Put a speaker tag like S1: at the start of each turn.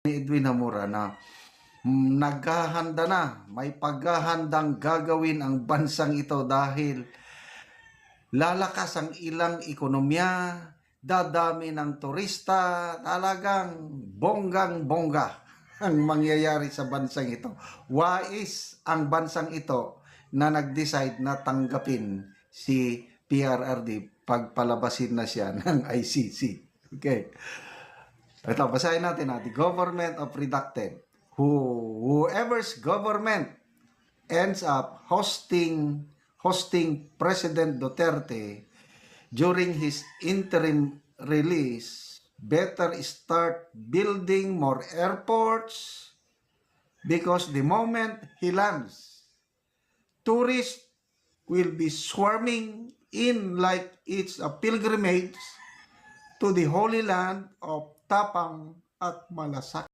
S1: ni Edwin Hamura na mm, naghahanda na, may paghahandang gagawin ang bansang ito dahil lalakas ang ilang ekonomiya, dadami ng turista, talagang bonggang-bongga ang mangyayari sa bansang ito. Wais ang bansang ito na nag-decide na tanggapin si PRRD pagpalabasin na siya ng ICC. Okay. Ito, basahin natin na. The government of reducted. Who, whoever's government ends up hosting hosting President Duterte during his interim release better start building more airports because the moment he lands tourists will be swarming in like it's a pilgrimage to the Holy Land of Tapang at Malasak.